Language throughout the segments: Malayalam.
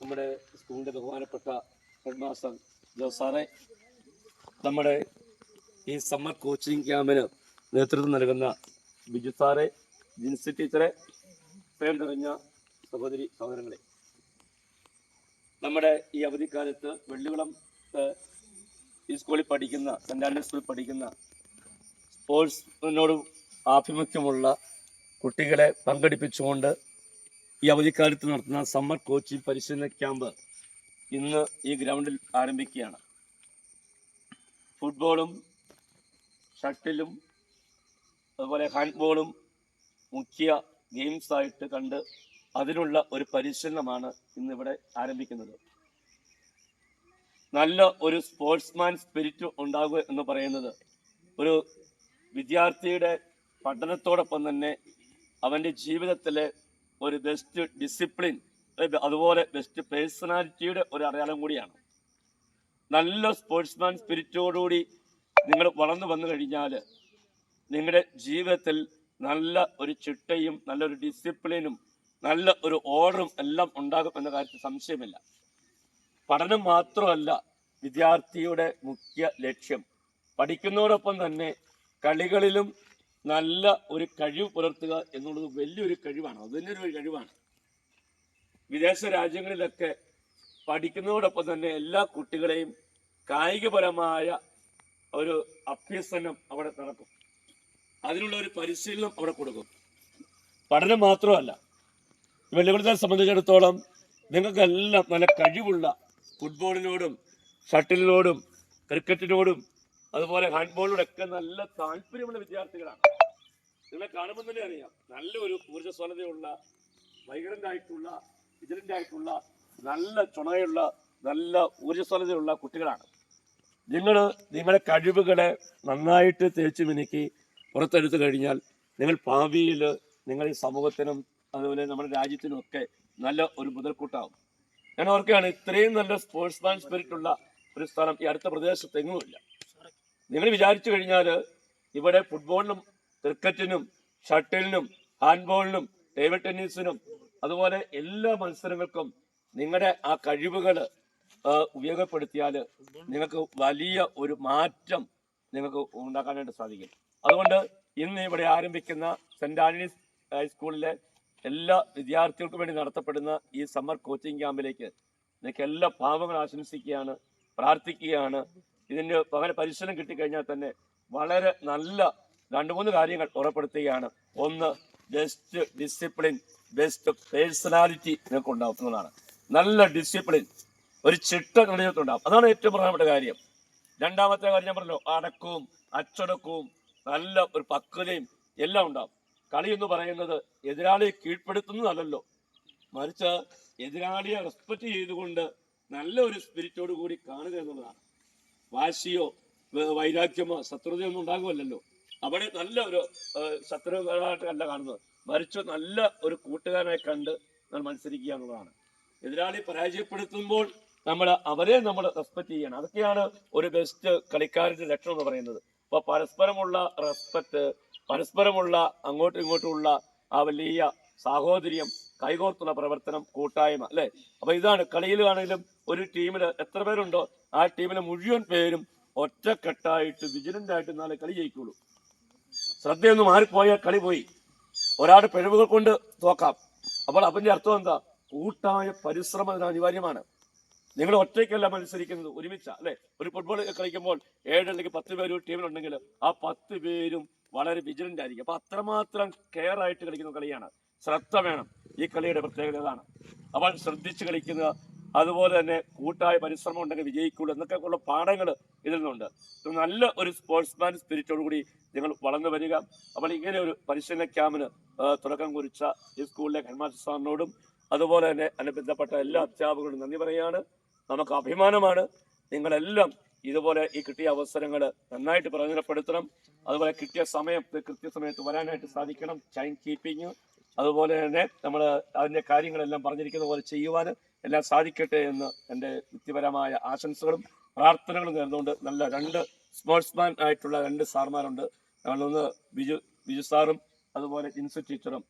നമ്മുടെ സ്കൂളിന്റെ ബഹുമാനപ്പെട്ട ഹെഡ് സാറെ. നമ്മുടെ ഈ സമ്മർ കോച്ചിങ് ക്യാമ്പിന് നേതൃത്വം നൽകുന്ന ബിജു സാറെ ജിൻസി ടീച്ചറെ പ്രേം നിറഞ്ഞ സഹോദരി സഹോദരങ്ങളെ. നമ്മുടെ ഈ അവധിക്കാലത്ത് വെള്ളികുളം ഈ സ്കൂളിൽ പഠിക്കുന്ന സെന്റ് ആൻഡ്രി സ്കൂളിൽ പഠിക്കുന്ന സ്പോർട്സിനോട് ആഭിമുഖ്യമുള്ള കുട്ടികളെ പങ്കെടുപ്പിച്ചുകൊണ്ട് ഈ അവധിക്കാലത്ത് നടത്തുന്ന സമ്മർ കോച്ചിങ് പരിശീലന ക്യാമ്പ് ഇന്ന് ഈ ഗ്രൗണ്ടിൽ ആരംഭിക്കുകയാണ്. ഫുട്ബോളും ഷട്ടിലും അതുപോലെ ഹാൻഡ്ബോളും മുഖ്യ ഗെയിംസ് ആയിട്ട് കണ്ട് അതിനുള്ള ഒരു പരിശീലനമാണ് ഇന്നിവിടെ ആരംഭിക്കുന്നത്. നല്ല ഒരു സ്പോർട്സ്മാൻ സ്പിരിറ്റ് ഉണ്ടാകുക എന്ന് പറയുന്നത് ഒരു വിദ്യാർത്ഥിയുടെ പഠനത്തോടൊപ്പം തന്നെ അവന്റെ ജീവിതത്തിലെ ഒരു ബെസ്റ്റ് ഡിസിപ്ലിൻ അതുപോലെ ബെസ്റ്റ് പേഴ്സണാലിറ്റിയുടെ ഒരു അടയാളം കൂടിയാണ്. നല്ല സ്പോർട്സ്മാൻ സ്പിരിറ്റോടുകൂടി നിങ്ങൾ വളർന്നു വന്നു കഴിഞ്ഞാൽ നിങ്ങളുടെ ജീവിതത്തിൽ നല്ല ഒരു ചിട്ടയും നല്ലൊരു ഡിസിപ്ലിനും നല്ല ഒരു ഓർഡറും എല്ലാം ഉണ്ടാകും എന്ന കാര്യത്തിൽ സംശയമില്ല. പഠനം മാത്രമല്ല വിദ്യാർത്ഥിയുടെ മുഖ്യ ലക്ഷ്യം. പഠിക്കുന്നതോടൊപ്പം തന്നെ കളികളിലും നല്ല ഒരു കഴിവ് പുലർത്തുക എന്നുള്ളത് വലിയൊരു കഴിവാണ്. അത് ഒരു കഴിവാണ്. വിദേശ രാജ്യങ്ങളിലൊക്കെ പഠിക്കുന്നതോടൊപ്പം തന്നെ എല്ലാ കുട്ടികളെയും കായികപരമായ ഒരു അഭ്യസനം അവിടെ നടക്കും. അതിനുള്ള ഒരു പരിശീലനം അവിടെ കൊടുക്കും. പഠനം മാത്രമല്ല വെള്ളിക്കുളത്തെ സംബന്ധിച്ചിടത്തോളം നിങ്ങൾക്കെല്ലാം നല്ല കഴിവുള്ള ഫുട്ബോളിനോടും ഷട്ടിലിനോടും ക്രിക്കറ്റിനോടും അതുപോലെ ഹാൻഡ്ബോളിനോടും ഒക്കെ നല്ല താല്പര്യമുള്ള വിദ്യാർത്ഥികളാണ്. നിങ്ങളെ കാണുമ്പോൾ തന്നെ അറിയാം നല്ലൊരു ഊർജസ്വലതയുള്ള വൈകലന്റ് വിജിലന്റ് ആയിട്ടുള്ള നല്ല ചുണയുള്ള നല്ല ഊർജസ്വലതയുള്ള കുട്ടികളാണ്. നിങ്ങൾ നിങ്ങളുടെ കഴിവുകളെ നന്നായിട്ട് തേച്ച് മിനുക്കി പുറത്തെടുത്തു കഴിഞ്ഞാൽ നിങ്ങൾ ഭാവിയിൽ നിങ്ങൾ ഈ സമൂഹത്തിനും അതുപോലെ നമ്മുടെ രാജ്യത്തിനും ഒക്കെ നല്ല ഒരു മുതൽക്കൂട്ടാവും. ഞാൻ ഓർക്കുകയാണ് ഇത്രയും നല്ല സ്പോർട്സ്മാൻ സ്പിരിറ്റ് ഉള്ള ഒരു സ്ഥലം ഈ അടുത്ത പ്രദേശത്ത് എങ്ങുമില്ല നിങ്ങൾ വിചാരിച്ചു കഴിഞ്ഞാൽ ഇവിടെ ഫുട്ബോളിനും ക്രിക്കറ്റിനും ഷട്ടിലിനും ഹാൻഡ്ബോളിനും ടേബിൾ ടെന്നീസിനും അതുപോലെ എല്ലാ മത്സരങ്ങൾക്കും നിങ്ങളുടെ ആ കഴിവുകൾ ഉപയോഗപ്പെടുത്തിയാൽ നിങ്ങൾക്ക് വലിയ ഒരു മാറ്റം നിങ്ങൾക്ക് ഉണ്ടാക്കാനായിട്ട് സാധിക്കും. അതുകൊണ്ട് ഇന്ന് ഇവിടെ ആരംഭിക്കുന്ന സെന്റ് ആന്റണീസ് ഹൈസ്കൂളിലെ എല്ലാ വിദ്യാർത്ഥികൾക്കും വേണ്ടി നടത്തപ്പെടുന്ന ഈ സമ്മർ കോച്ചിങ് ക്യാമ്പിലേക്ക് നിങ്ങൾക്ക് എല്ലാ ഭാവങ്ങളും ആശംസിക്കുകയാണ് പ്രാർത്ഥിക്കുകയാണ്. ഇതിന് പകരം പരിശീലനം കിട്ടിക്കഴിഞ്ഞാൽ തന്നെ വളരെ നല്ല രണ്ട് മൂന്ന് കാര്യങ്ങൾ ഉറപ്പെടുത്തുകയാണ്. ഒന്ന് ജസ്റ്റ് ഡിസിപ്ലിൻ. ബെസ്റ്റ് പേഴ്സണാലിറ്റി നിങ്ങൾക്ക് ഉണ്ടാവുന്നതാണ് നല്ല ഡിസിപ്ലിൻ ഒരു ചിട്ട നിലനിർത്തുണ്ടാവും അതാണ് ഏറ്റവും പ്രധാനപ്പെട്ട കാര്യം. രണ്ടാമത്തെ കാര്യം ഞാൻ പറഞ്ഞല്ലോ അടക്കവും അച്ചടക്കവും നല്ല ഒരു പക്വതയും എല്ലാം ഉണ്ടാവും. കളി എന്ന് പറയുന്നത് എതിരാളിയെ കീഴ്പ്പെടുത്തുന്നതല്ലല്ലോ. മറിച്ച് എതിരാളിയെ റെസ്പെക്ട് ചെയ്തുകൊണ്ട് നല്ല ഒരു സ്പിരിറ്റോട് കൂടി കാണുക എന്നുള്ളതാണ്. വാശിയോ വൈരാഗ്യമോ ശത്രുതയോ ഒന്നും ഉണ്ടാകുമല്ലോ അവിടെ നല്ല ഒരു അല്ല കാണുന്നത്. മറിച്ച് നല്ല ഒരു കൂട്ടുകാരനെ കണ്ട് നമ്മൾ മത്സരിക്കുക എന്നുള്ളതാണ്. എതിരാളി പരാജയപ്പെടുത്തുമ്പോൾ നമ്മൾ അവരെ നമ്മൾ റെസ്പെക്ട് ചെയ്യണം. അതൊക്കെയാണ് ഒരു ബെസ്റ്റ് കളിക്കാരന്റെ ലക്ഷണം എന്ന് പറയുന്നത്. അപ്പോൾ പരസ്പരമുള്ള റെസ്പെക്ട് പരസ്പരമുള്ള അങ്ങോട്ടും ഇങ്ങോട്ടുമുള്ള ആ വലിയ സാഹോദര്യം കൈകോർത്തുള്ള പ്രവർത്തനം കൂട്ടായ്മ അല്ലെ? അപ്പൊ ഇതാണ് കളിയിലാണെങ്കിലും ഒരു ടീമിൽ എത്ര പേരുണ്ടോ? ആ ടീമിലെ മുഴുവൻ പേരും ഒറ്റക്കെട്ടായിട്ട് വിജിലന്റ് ആയിട്ട് നാളെ കളി ജയിക്കുള്ളൂ. ശ്രദ്ധയൊന്ന് മാറിപ്പോയാൽ കളി പോയി. ഒരാളുടെ പിഴവുകൾ കൊണ്ട് നോക്കാം അപ്പോൾ അതിന്റെ അർത്ഥം എന്താ? കൂട്ടായ പരിശ്രമം അതിന് അനിവാര്യമാണ്. നിങ്ങൾ ഒറ്റയ്ക്കല്ല മത്സരിക്കുന്നത് ഒരുമിച്ച അല്ലെ? ഒരു ഫുട്ബോൾ കളിക്കുമ്പോൾ ഏഴ് അല്ലെങ്കിൽ പത്ത് പേര് ഒരു ടീമിലുണ്ടെങ്കിൽ ആ പത്ത് പേരും വളരെ വിജിലന്റ് ആയിരിക്കും. അപ്പൊ അത്രമാത്രം കെയർ ആയിട്ട് കളിക്കുന്ന കളിയാണ്. ശ്രദ്ധ വേണം. ഈ കളിയുടെ പ്രത്യേകത ഇതാണ് അപ്പോൾ ശ്രദ്ധിച്ച് കളിക്കുന്ന അതുപോലെ തന്നെ കൂട്ടായ പരിശ്രമം ഉണ്ടെങ്കിൽ വിജയിക്കുള്ളൂ എന്നൊക്കെ ഉള്ള പാഠങ്ങൾ ഇതിൽ നിന്നുണ്ട്. നല്ല ഒരു സ്പോർട്സ്മാൻ സ്പിരിറ്റോട് കൂടി നിങ്ങൾ വളർന്നു വരിക. അപ്പോൾ ഇങ്ങനെ ഒരു പരിശീലന ക്യാമ്പിന് തുടക്കം കുറിച്ച ഈ സ്കൂളിലെ ഹെഡ്മാസ്റ്റർ സാറിനോടും അതുപോലെ തന്നെ അതിനെ ബന്ധപ്പെട്ട എല്ലാ അധ്യാപകരോടും നന്ദി പറയുകയാണ്. നമുക്ക് അഭിമാനമാണ്. നിങ്ങളെല്ലാം ഇതുപോലെ ഈ കിട്ടിയ അവസരങ്ങൾ നന്നായിട്ട് പ്രയോജനപ്പെടുത്തണം. അതുപോലെ കിട്ടിയ സമയം കൃത്യസമയത്ത് വരാനായിട്ട് സാധിക്കണം. ടൈം കീപ്പിങ് അതുപോലെ തന്നെ നമ്മൾ അതിന്റെ കാര്യങ്ങളെല്ലാം പറഞ്ഞിരിക്കുന്ന പോലെ ചെയ്യുവാൻ എല്ലാം സാധിക്കട്ടെ എന്ന് എന്റെ വ്യക്തിപരമായ ആശംസകളും പ്രാർത്ഥനകളും നേർന്നുകൊണ്ട് നല്ല രണ്ട് സ്പോർട്സ്മാൻ ആയിട്ടുള്ള രണ്ട് സാർമാരുണ്ട്. ഞങ്ങളൊന്ന് ബിജു ബിജു സാറും അതുപോലെ ജിൻസു ടീച്ചറും.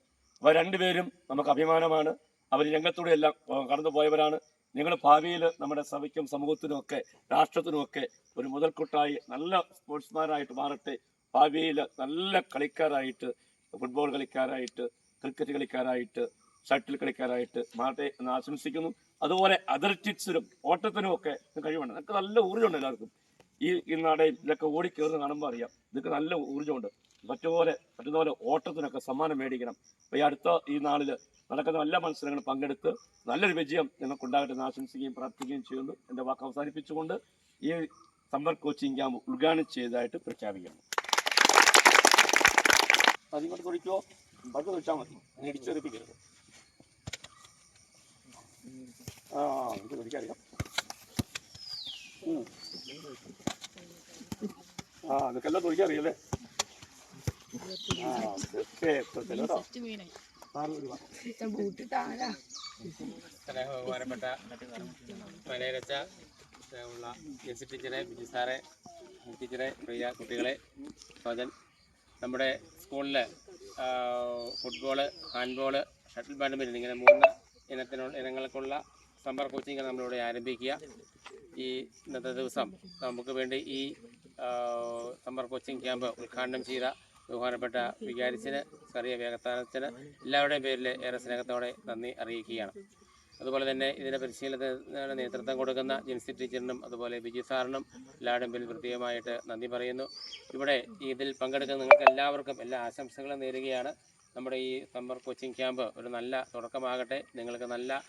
അവർ രണ്ടുപേരും നമുക്ക് അഭിമാനമാണ്. അവർ രംഗത്തൂടെ എല്ലാം കടന്നു പോയവരാണ്. നിങ്ങൾ ഭാവിയിൽ നമ്മുടെ സഭയ്ക്കും സമൂഹത്തിനും ഒക്കെ രാഷ്ട്രത്തിനും ഒക്കെ ഒരു മുതൽക്കൂട്ടായി നല്ല സ്പോർട്സ്മാനായിട്ട് മാറട്ടെ. ഭാവിയിൽ നല്ല കളിക്കാരായിട്ട് ഫുട്ബോൾ കളിക്കാരായിട്ട് ക്രിക്കറ്റ് കളിക്കാരായിട്ട് ഷട്ടിൽ കളിക്കാരായിട്ട് മാറട്ടെ എന്ന് ആശംസിക്കുന്നു. അതുപോലെ അത്ലറ്റിക്സിലും ഓട്ടത്തിനും ഒക്കെ കഴിവുണ്ട്. നിങ്ങൾക്ക് നല്ല ഊർജമുണ്ട് എല്ലാവർക്കും. ഈ ഈ നാടയിൽ ഇതൊക്കെ ഓടിക്കേറുന്ന കാണുമ്പോൾ അറിയാം. ഇതൊക്കെ നല്ല ഊർജമുണ്ട്. മറ്റുപോലെ പോലെ ഓട്ടത്തിനൊക്കെ സമ്മാനം മേടിക്കണം. അപ്പോൾ ഈ അടുത്ത ഈ നാളിൽ നടക്കുന്ന എല്ലാ മത്സരങ്ങളും പങ്കെടുത്ത് നല്ലൊരു വിജയം നിങ്ങൾക്കുണ്ടാകട്ടെ എന്ന് ആശംസിക്കുകയും പ്രാർത്ഥിക്കുകയും ചെയ്യുന്നു. എന്റെ വാക്ക് അവസാനിപ്പിച്ചുകൊണ്ട് ഈ സമ്മർ കോച്ചിങ് ക്യാമ്പ് ഉദ്ഘാടനം ചെയ്തതായിട്ട് പ്രഖ്യാപിക്കുന്നു. അതിങ്ങോട്ട് കുടിക്കുമോ പത്ത് വെച്ചാൽ മതി. അങ്ങനെ ഇടിച്ചെറിപ്പിക്കരുത് ആ കേട്ടോ ആറ് രൂപ ബഹുമാനപ്പെട്ട മലയരച്ച ഉള്ള എസ് ടീച്ചറെ ബിജു സാറെ ടീച്ചറെ പ്രിയ കുട്ടികളെ സോജൻ നമ്മുടെ സ്കൂളിൽ ഫുട്ബോൾ ഹാൻഡ്ബോൾ ഷട്ടിൽ ബാഡ്മിന്റൺ ഇങ്ങനെ മൂന്ന് ഇനത്തിനുള്ള ഇനങ്ങൾക്കുള്ള സമ്മർ കോച്ചിങ് നമ്മളിവിടെ ആരംഭിക്കുക. ഈ ഇന്നത്തെ ദിവസം നമുക്ക് വേണ്ടി ഈ സമ്മർ കോച്ചിങ് ക്യാമ്പ് ഉദ്ഘാടനം ചെയ്ത ബഹുമാനപ്പെട്ട വികാരിച്ചിന് ചെറിയ വേഗത്താനത്തിന് എല്ലാവരുടെയും പേരിൽ ഏറെ സ്നേഹത്തോടെ നന്ദി അറിയിക്കുകയാണ്. അതുപോലെ തന്നെ ഇതിന്റെ പരിശീലനത്തിന് നേതൃത്വം കൊടുക്കുന്ന ജിൻസി ടീച്ചറിനും അതുപോലെ ബിജി സാറിനും എല്ലാവരുടെയും പേരിൽ പ്രത്യേകമായിട്ട് നന്ദി പറയുന്നു. ഇവിടെ ഇതിൽ പങ്കെടുക്കുന്ന നിങ്ങൾക്ക് എല്ലാവർക്കും എല്ലാ ആശംസകളും നേരുകയാണ്. നമ്മുടെ ഈ സമ്മർ കോച്ചിങ് ക്യാമ്പ് ഒരു നല്ല തുടക്കമാകട്ടെ. നിങ്ങൾക്ക് നല്ല